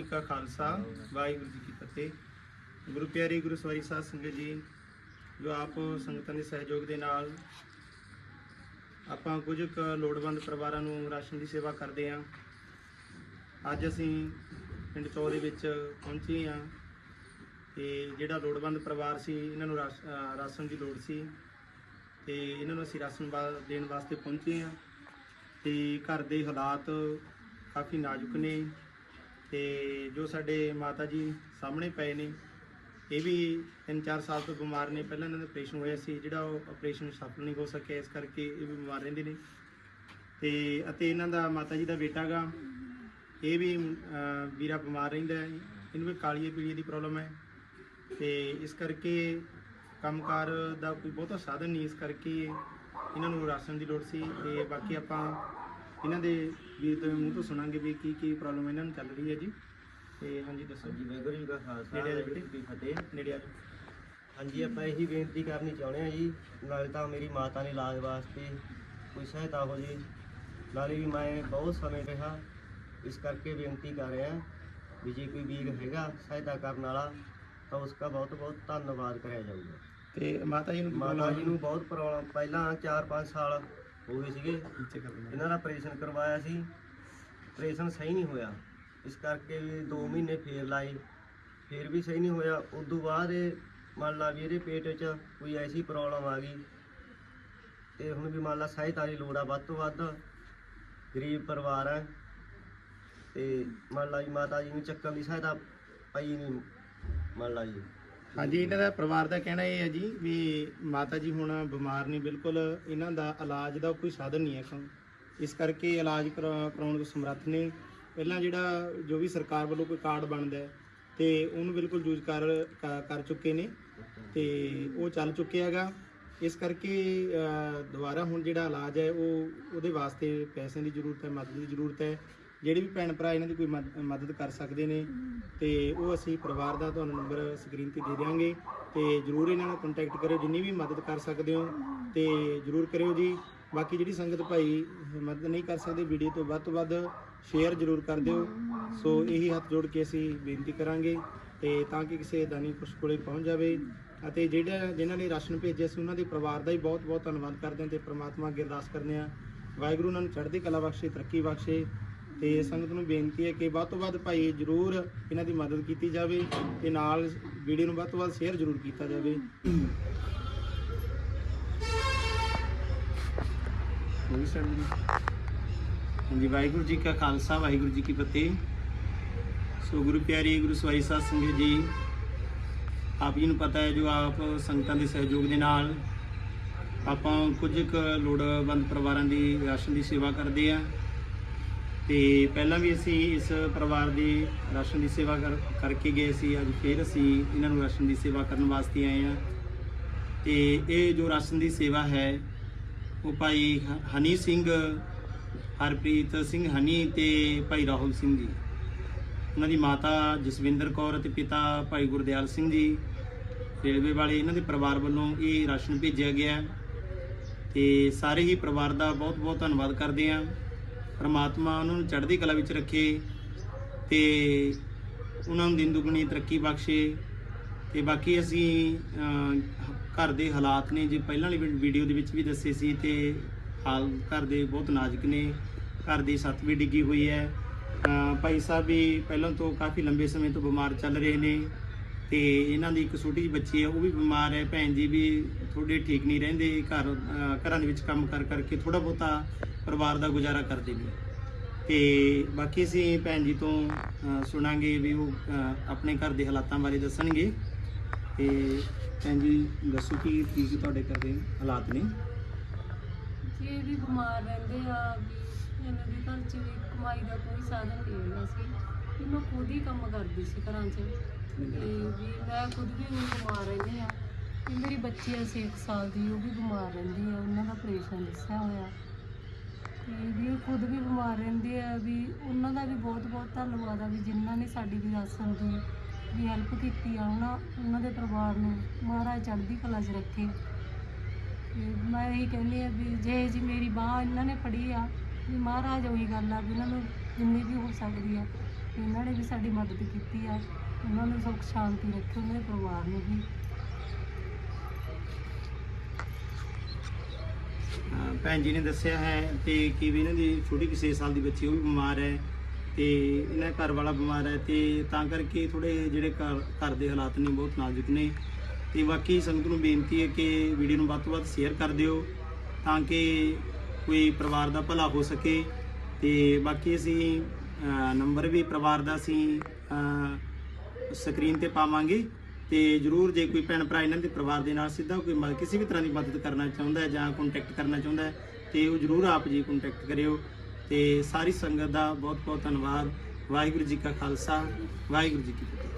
ਜੀ ਕਾ ਖਾਲਸਾ, ਵਾਹਿਗੁਰੂ ਜੀ ਕੀ ਫਤਿਹ। ਗੁਰੂ ਪਿਆਰੀ ਗੁਰੂ ਸਵਾਰੀ ਸਾਧ ਸੰਗਤ ਜੀ, ਜੋ ਆਪ ਸੰਗਤਾਂ ਦੇ ਸਹਿਯੋਗ ਦੇ ਨਾਲ ਆਪਾਂ ਕੁਝ ਕੁ ਲੋੜਵੰਦ ਪਰਿਵਾਰਾਂ ਨੂੰ ਰਾਸ਼ਨ ਦੀ ਸੇਵਾ ਕਰਦੇ ਹਾਂ। ਅੱਜ ਅਸੀਂ ਪਿੰਡ ਚੌ ਵਿੱਚ ਪਹੁੰਚੇ ਹਾਂ ਤੇ ਜਿਹੜਾ ਲੋੜਵੰਦ ਪਰਿਵਾਰ ਸੀ, ਇਹਨਾਂ ਨੂੰ ਰਾਸ਼- ਅਹ ਰਾਸ਼ਨ ਦੀ ਲੋੜ ਸੀ ਤੇ ਇਹਨਾਂ ਨੂੰ ਅਸੀਂ ਰਾਸ਼ਨ ਵਾ- ਦੇਣ ਵਾਸਤੇ ਪਹੁੰਚੇ ਹਾਂ ਤੇ ਘਰ ਦੇ ਹਾਲਾਤ ਕਾਫੀ ਨਾਜ਼ੁਕ ਨੇ। ਤੇ ਜੋ ਸਾਡੇ ਮਾਤਾ ਜੀ ਸਾਹਮਣੇ ਪਏ ਨੇ, ਇਹ ਵੀ 3-4 ਸਾਲ ਤੋਂ ਬਿਮਾਰ ਨੇ। ਪਹਿਲਾਂ ਇਹਨਾਂ ਦਾ ਆਪਰੇਸ਼ਨ ਹੋਇਆ ਸੀ, ਜਿਹੜਾ ਉਹ ਆਪਰੇਸ਼ਨ ਸਫਲ ਨਹੀਂ ਹੋ ਸਕਿਆ, ਇਸ ਕਰਕੇ ਇਹ ਵੀ ਬਿਮਾਰ ਰਹਿੰਦੇ ਨੇ। ਤੇ ਅਤੇ ਇਹਨਾਂ ਦਾ ਮਾਤਾ ਜੀ ਦਾ ਬੇਟਾ ਗਾ ਇਹ ਵੀ ਵੀਰਾ ਬਿਮਾਰ ਰਹਿੰਦਾ ਹੈ। ਇਹਨੂੰ ਵੀ ਕਾਲੀਏ ਪੀਲੀਏ ਦੀ ਪ੍ਰੋਬਲਮ ਹੈ। ਤੇ ਇਸ ਕਰਕੇ ਕੰਮਕਾਰ ਦਾ ਕੋਈ ਬਹੁਤਾ ਸਾਧਨ ਨਹੀਂ, ਇਸ ਕਰਕੇ ਇਹਨਾਂ ਨੂੰ ਰਾਸ਼ਨ ਦੀ ਲੋੜ ਸੀ। ਤੇ ਬਾਕੀ ਆਪਾਂ ਇਹਨਾਂ ਦੇ ਵੀਰ ਦੇ ਮੂੰਹ ਤੋਂ ਸੁਣਾਂਗੇ ਵੀ ਕੀ ਕੀ ਪ੍ਰੋਬਲਮ ਇਹਨਾਂ ਨੂੰ ਚੱਲ ਰਹੀ ਹੈ ਜੀ। ਤੇ ਹਾਂਜੀ ਦੱਸੋ। ਹਾਂਜੀ ਵਾਹਿਗੁਰੂ ਜੀ ਕਾ ਖਾਲਸਾ ਨੇੜੇ ਆ ਜਾਓ ਵਾਹਿਗੁਰੂ ਜੀ ਫਤਿਹ। ਨੇੜੇ ਆ ਜਾਓ। ਹਾਂਜੀ ਆਪਾਂ ਇਹੀ ਬੇਨਤੀ ਕਰਨੀ ਚਾਹੁੰਦੇ ਹਾਂ ਜੀ ਨਾਲੇ ਤਾਂ ਮੇਰੀ ਮਾਤਾ ਨੇ ਇਲਾਜ ਵਾਸਤੇ ਕੋਈ ਸਹਾਇਤਾ ਹੋ ਜੇ। ਨਾਲੇ ਵੀ ਮੈਂ ਬਹੁਤ ਸਮੇਂ ਰਿਹਾ ਇਸ ਕਰਕੇ ਬੇਨਤੀ ਕਰ ਰਿਹਾ ਵੀ ਜੇ ਕੋਈ ਵੀਰ ਹੈਗਾ ਸਹਾਇਤਾ ਕਰਨ ਵਾਲਾ ਤਾਂ ਉਸਦਾ ਬਹੁਤ ਬਹੁਤ ਧੰਨਵਾਦ ਕਰਿਆ ਜਾਊਗਾ। ਤੇ ਮਾਤਾ ਜੀ ਨੂੰ ਕੀ ਮਾਤਾ ਜੀ ਨੂੰ ਬਹੁਤ ਪ੍ਰੋਬਲਮ ਪਹਿਲਾਂ 4-5 ਸਾਲ ਹੋ ਗਏ ਸੀਗੇ। ਇਹਨਾਂ ਦਾ ਆਪਰੇਸ਼ਨ ਕਰਵਾਇਆ ਸੀ। ਆਪਰੇਸ਼ਨ ਸਹੀ ਨਹੀਂ ਹੋਇਆ। ਇਸ ਕਰਕੇ ਵੀ 2 ਮਹੀਨੇ ਫੇਰ ਲਾਏ। ਫੇਰ ਵੀ ਸਹੀ ਨਹੀਂ ਹੋਇਆ। ਉਸ ਤੋਂ ਬਾਅਦ ਇਹ ਮੰਨ ਲਾ ਵੀ ਇਹਦੇ ਪੇਟ 'ਚ ਕੋਈ ਐਸੀ ਪ੍ਰੋਬਲਮ ਆ ਗਈ। ਤੇ ਹੁਣ ਵੀ ਮੰਨ ਲਾ ਸਹਾਇਤਾ ਦੀ ਲੋੜ ਆ ਵੱਧ ਤੋਂ ਵੱਧ। ਗਰੀਬ ਪਰਿਵਾਰ ਹੈ ਤੇ ਮੰਨ ਲਾ ਜੀ ਮਾਤਾ ਜੀ ਨੂੰ ਚੱਕਣ ਦੀ ਸਹਾਇਤਾ ਪਈ ਨਹੀਂ ਮੰਨ ਲਾ ਜੀ। ਹਾਂਜੀ ਇਹਨਾਂ ਦਾ ਪਰਿਵਾਰ ਦਾ ਕਹਿਣਾ ਇਹ ਹੈ ਜੀ ਵੀ ਮਾਤਾ ਜੀ ਹੁਣ ਬਿਮਾਰ ਨੇ ਬਿਲਕੁਲ ਇਹਨਾਂ ਦਾ ਇਲਾਜ ਦਾ ਕੋਈ ਸਾਧਨ ਨਹੀਂ ਹੈ ਹੁਣ। ਇਸ ਕਰਕੇ ਇਲਾਜ ਕਰਾ- ਕਰਾਉਣ ਦੇ ਸਮਰੱਥ ਨੇ। ਪਹਿਲਾਂ ਜਿਹੜਾ ਜੋ ਵੀ ਸਰਕਾਰ ਵੱਲੋਂ ਕੋਈ ਕਾਰਡ ਬਣਦਾ ਹੈ ਤੇ ਉਹਨੂੰ ਬਿਲਕੁਲ ਯੂਜ਼ ਕਰ ਕ- ਕਰ ਚੁੱਕੇ ਨੇ ਤੇ ਉਹ ਚੱਲ ਚੁੱਕਿਆ ਹੈਗਾ। ਇਸ ਕਰਕੇ ਅ, ਦੁਬਾਰਾ ਹੁਣ ਜਿਹੜਾ ਇਲਾਜ ਹੈ ਉਹ ਉਹਦੇ ਵਾਸਤੇ ਪੈਸਿਆਂ ਦੀ ਜ਼ਰੂਰਤ ਹੈ ਮਦਦ ਦੀ ਜ਼ਰੂਰਤ ਹੈ। ਜਿਹੜੇ ਵੀ ਭੈਣ ਭਰਾ ਇਹਨਾਂ ਦੀ ਕੋਈ ਮਦ- ਮਦਦ ਕਰ ਸਕਦੇ ਨੇ, ਤੇ ਉਹ ਅਸੀਂ ਪਰਿਵਾਰ ਦਾ ਤੁਹਾਨੂੰ ਨੰਬਰ ਸਕਰੀਨ ਤੇ ਦੇ ਦਿਆਂਗੇ, ਤੇ ਜਰੂਰ ਇਹਨਾਂ ਨਾਲ ਕੰਟੈਕਟ ਕਰਿਓ, ਜਿੰਨੀ ਵੀ ਮਦਦ ਕਰ ਸਕਦੇ ਹੋ, ਤੇ ਜਰੂਰ ਕਰਿਓ ਜੀ। ਬਾਕੀ ਜਿਹੜੀ ਸੰਗਤ ਭਾਈ ਮਦਦ ਨਹੀਂ ਕਰ ਸਕਦੇ ਵੀਡੀਓ ਤੋਂ ਵੱਧ ਤੋਂ ਵੱਧ ਸ਼ੇਅਰ ਜਰੂਰ ਕਰ ਦਿਓ। ਸੋ ਇਹੀ ਹੱਥ ਜੋੜ ਕੇ ਅਸੀਂ ਬੇਨਤੀ ਕਰਾਂਗੇ, ਤੇ ਤਾਂ ਕਿ ਕਿਸੇ ਦਾਨੀ ਕੁਛ ਕੋਲੇ ਪਹੁੰਚ ਜਾਵੇ, ਅਤੇ ਜਿਹੜਾ, ਜਿਨ੍ਹਾਂ ਨੇ ਰਾਸ਼ਨ ਭੇਜਿਆ ਸੀ, ਉਹਨਾਂ ਦੇ ਪਰਿਵਾਰ ਦਾ ਹੀ ਬਹੁਤ ਬਹੁਤ ਧੰਨਵਾਦ ਕਰਦੇ ਹਾਂ, ਤੇ ਪ੍ਰਮਾਤਮਾ ਅੱਗੇ ਅਰਦਾਸ ਕਰਦੇ ਹਾਂ। ਵਾਹਿਗੁਰੂ ਉਹਨਾਂ ਨੂੰ ਚੜ੍ਹਦੀ ਕਲਾ ਬਖਸ਼ੇ, ਤਰੱਕੀ ਬਖਸ਼ੇ ਤੇ ਸੰਗਤ ਨੂੰ ਬੇਨਤੀ ਹੈ ਕਿ ਵੱਧ ਤੋਂ ਵੱਧ ਭਾਈ ਜਰੂਰ ਇਹਨਾਂ ਦੀ ਮਦਦ ਕੀਤੀ ਜਾਵੇ ਤੇ ਨਾਲ ਵੀਡੀਓ ਨੂੰ ਵੱਧ ਤੋਂ ਵੱਧ ਸ਼ੇਅਰ ਜਰੂਰ ਕੀਤਾ ਜਾਵੇ। ਹੋਈ ਸਰ ਹਾਂਜੀ, ਵਾਹਿਗੁਰੂ ਜੀ ਕਾ ਖਾਲਸਾ, ਵਾਹਿਗੁਰੂ ਜੀ ਕੀ ਫਤਿਹ। ਸੋ ਗੁਰੂ ਪਿਆਰੀ, ਗੁਰੂ ਸਵਾਈ ਸਾਧ ਸੰਗਤ ਜੀ, ਆਪ ਜੀ ਨੂੰ ਪਤਾ ਹੈ ਜੋ ਆਪ ਸੰਗਤਾਂ ਦੇ ਸਹਿਯੋਗ ਦੇ ਨਾਲ ਆਪਾਂ ਕੁਝ ਕੁ ਲੋੜਵੰਦ ਪਰਿਵਾਰਾਂ ਦੀ ਰਾਸ਼ਨ ਦੀ ਸੇਵਾ ਕਰਦੇ ਆ ਤੇ ਪਹਿਲਾਂ ਵੀ ਅਸੀਂ ਇਸ ਪਰਿਵਾਰ ਦੀ ਰਾਸ਼ਨ ਦੀ ਸੇਵਾ ਕਰ- ਕਰਕੇ ਗਏ ਸੀ, ਅੱਜ ਫੇਰ ਅਸੀਂ ਇਹਨਾਂ ਨੂੰ ਰਾਸ਼ਨ ਦੀ ਸੇਵਾ ਕਰਨ ਵਾਸਤੇ ਆਏ ਆ ਤੇ ਇਹ ਜੋ ਰਾਸ਼ਨ ਦੀ ਸੇਵਾ ਹੈ, ਉਹ ਭਾਈ ਹ- ਹਨੀ ਸਿੰਘ, ਹਰਪ੍ਰੀਤ ਸਿੰਘ ਹਨੀ ਤੇ ਭਾਈ ਰਾਹੁਲ ਸਿੰਘ ਜੀ। ਉਹਨਾਂ ਦੀ ਮਾਤਾ ਜਸਵਿੰਦਰ ਕੌਰ ਅਤੇ ਪਿਤਾ ਭਾਈ ਗੁਰਦਿਆਲ ਸਿੰਘ ਜੀ। ਰੇਲਵੇ ਵਾਲੇ ਇਹਨਾਂ ਦੇ ਪਰਿਵਾਰ ਵੱਲੋਂ ਇਹ ਰਾਸ਼ਨ ਭੇਜਿਆ ਗਿਆ। ਹੈ ਤੇ ਸਾਰੇ ਹੀ ਪਰਿਵਾਰ ਦਾ ਬਹੁਤ ਬਹੁਤ ਧੰਨਵਾਦ ਕਰਦੇ ਹਾਂ। ਪਰਮਾਤਮਾ ਉਹਨਾਂ ਨੂੰ ਚੜ੍ਹਦੀ ਕਲਾ ਵਿੱਚ ਰੱਖੇ ਤੇ ਉਹਨਾਂ ਨੂੰ ਦਿਨ ਦੁਗਣੀ ਤਰੱਕੀ ਬਖਸ਼ੇ ਤੇ ਬਾਕੀ ਅਸੀਂ ਘਰ ਦੇ ਹਾਲਾਤ ਨੇ, ਜੇ ਪਹਿਲਾਂ ਵਾਲੀ ਵੀਡੀਓ ਦੇ ਵਿੱਚ ਵੀ ਦੱਸੇ ਸੀ ਤੇ ਹਾਲ ਘਰ ਦੇ ਬਹੁਤ ਨਾਜ਼ੁਕ ਨੇ, ਘਰ ਦੀ ਛੱਤ ਵੀ ਡਿੱਗੀ ਹੋਈ ਹੈ। ਭਾਈ ਸਾਹਿਬ ਵੀ ਪਹਿਲਾਂ ਤੋਂ ਕਾਫੀ ਲੰਬੇ ਸਮੇਂ ਤੋਂ ਬਿਮਾਰ ਚੱਲ ਰਹੇ ਨੇ। ਤੇ ਇਹਨਾਂ ਦੀ ਇੱਕ ਛੋਟੀ ਜਿਹੀ ਬੱਚੀ ਹੈ, ਉਹ ਵੀ ਬਿਮਾਰ ਹੈ। ਭੈਣ ਜੀ ਵੀ ਥੋੜੇ ਠੀਕ ਨਹੀਂ ਰਹਿੰਦੇ, ਘਰ ਘਰਾਂ ਦੇ ਵਿੱਚ ਕੰਮ ਕਰ, ਕਰਕੇ ਥੋੜਾ ਬਹੁਤਾ ਪਰਿਵਾਰ ਦਾ ਗੁਜ਼ਾਰਾ ਕਰਦੇ ਨੇ। ਤੇ ਬਾਕੀ ਅਸੀਂ ਭੈਣ ਜੀ ਤੋਂ ਸੁਣਾਂਗੇ ਵੀ ਉਹ ਆਪਣੇ ਘਰ ਦੇ ਹਾਲਾਤਾਂ ਬਾਰੇ ਦੱਸਣਗੇ। ਤੇ ਭੈਣ ਜੀ, ਦੱਸੋ ਕਿ, ਕੀ ਕੀ ਤੁਹਾਡੇ ਘਰ ਦੇ ਹਾਲਾਤ ਨੇ? ਜੀ ਵੀ ਬਿਮਾਰ ਰਹਿੰਦੇ ਆ, ਵੀ ਇਹਨਾਂ ਦੇ ਘਰ 'ਚ ਵੀ ਕਮਾਈ ਦਾ ਕੋਈ ਸਾਧਨ ਨਹੀਂ ਹੈਗਾ ਸੀ। ਵੀ ਮੈਂ ਖੁਦ ਹੀ ਕੰਮ ਕਰਦੀ ਸੀ ਘਰਾਂ 'ਚ। ਤੇ ਵੀ ਮੈਂ ਖੁਦ ਵੀ ਹੁਣ ਬਿਮਾਰ ਰਹਿੰਦੀ ਆ ਤੇ ਮੇਰੀ ਬੱਚੀ ਆ 6 ਸਾਲ ਦੀ, ਉਹ ਵੀ ਬਿਮਾਰ ਰਹਿੰਦੀ ਆ ਉਹਨਾਂ ਦਾ ਆਪਰੇਸ਼ਨ ਦੱਸਿਆ ਹੋਇਆ। ਤੇ ਵੀ ਉਹ ਖੁਦ ਵੀ ਬਿਮਾਰ ਰਹਿੰਦੇ ਆ, ਵੀ ਉਹਨਾਂ ਦਾ ਵੀ ਬਹੁਤ ਬਹੁਤ ਧੰਨਵਾਦ ਆ, ਵੀ ਜਿਨ੍ਹਾਂ ਨੇ ਸਾਡੀ ਵੀ ਰਾਸ਼ਨ ਦੀ ਵੀ ਹੈਲਪ ਕੀਤੀ ਆ। ਉਹਨਾਂ ਉਹਨਾਂ ਦੇ ਪਰਿਵਾਰ ਨੂੰ ਮਹਾਰਾਜ ਚੜ੍ਹਦੀ ਕਲਾ 'ਚ ਰੱਖੇ। ਤੇ ਮੈਂ ਇਹੀ ਕਹਿੰਦੀ ਆ ਵੀ ਜੇ ਜੀ ਮੇਰੀ ਬਾਹ ਇਹਨਾਂ ਨੇ ਫੜੀ ਆ, ਵੀ ਮਹਾਰਾਜ ਉਹੀ ਗੱਲ ਆ, ਵੀ ਇਹਨਾਂ ਨੂੰ ਜਿੰਨੀ ਵੀ ਹੋ ਸਕਦੀ ਆ ਇਹਨਾਂ ਨੇ ਵੀ ਸਾਡੀ ਮਦਦ ਕੀਤੀ ਆ। ਉਹਨਾਂ ਨੂੰ ਸੁੱਖ, ਸ਼ਾਂਤੀ ਰੱਖੇ ਉਹਨਾਂ ਦੇ ਪਰਿਵਾਰ ਨੂੰ ਵੀ। ਅਹ ਭੈਣ ਜੀ ਨੇ ਦੱਸਿਆ ਹੈ ਤੇ ਕਿ ਵੀ ਇਹਨਾਂ ਦੀ ਛੋਟੀ ਕਿ 6 ਸਾਲ ਦੀ ਬੱਚੀ ਉਹ ਵੀ ਬਿਮਾਰ ਹੈ ਤੇ ਇਹਨਾਂ ਦਾ ਘਰ ਵਾਲਾ ਬਿਮਾਰ ਹੈ ਤੇ ਤਾਂ ਕਰਕੇ ਥੋੜੇ ਜਿਹੜੇ ਘਰ ਘਰ ਦੇ ਹਾਲਾਤ ਨੇ ਬਹੁਤ ਨਾਜ਼ੁਕ ਨੇ। ਤੇ ਬਾਕੀ ਸੰਗਤ ਨੂੰ ਬੇਨਤੀ ਹੈ ਕਿ ਵੀਡੀਓ ਨੂੰ ਵੱਧ ਤੋਂ ਵੱਧ ਸ਼ੇਅਰ ਕਰ ਦਿਓ ਤਾਂ ਕਿ ਕੋਈ ਪਰਿਵਾਰ ਦਾ ਭਲਾ ਹੋ ਸਕੇ ਤੇ ਬਾਕੀ ਅਸੀਂ ਨੰਬਰ ਵੀ ਪਰਿਵਾਰ ਦਾ ਅਸੀਂ ਸਕਰੀਨ ਤੇ ਪਾਵਾਂਗੇ ਤੇ ਜਰੂਰ ਜੇ ਕੋਈ ਭੈਣ ਭਰਾ ਇਹਨਾਂ ਦੇ ਪਰਿਵਾਰ ਦੇ ਨਾਲ ਸਿੱਧਾ ਕੋਈ ਮਦਦ ਕਿਸੇ ਵੀ ਤਰ੍ਹਾਂ ਦੀ ਮਦਦ ਕਰਨਾ ਚਾਹੁੰਦਾ ਹੈ ਜਾਂ ਕੰਟੈਕਟ ਕਰਨਾ ਚਾਹੁੰਦਾ ਹੈ, ਤੇ ਉਹ ਜਰੂਰ ਆਪ ਜੀ ਕੰਟੈਕਟ ਕਰਿਓ। ਤੇ ਸਾਰੀ ਸੰਗਤ ਦਾ ਬਹੁਤ ਬਹੁਤ ਧੰਨਵਾਦ। ਵਾਹਿਗੁਰੂ ਜੀ ਕਾ ਖਾਲਸਾ, ਵਾਹਿਗੁਰੂ ਜੀ ਕੀ ਫਤਿਹ।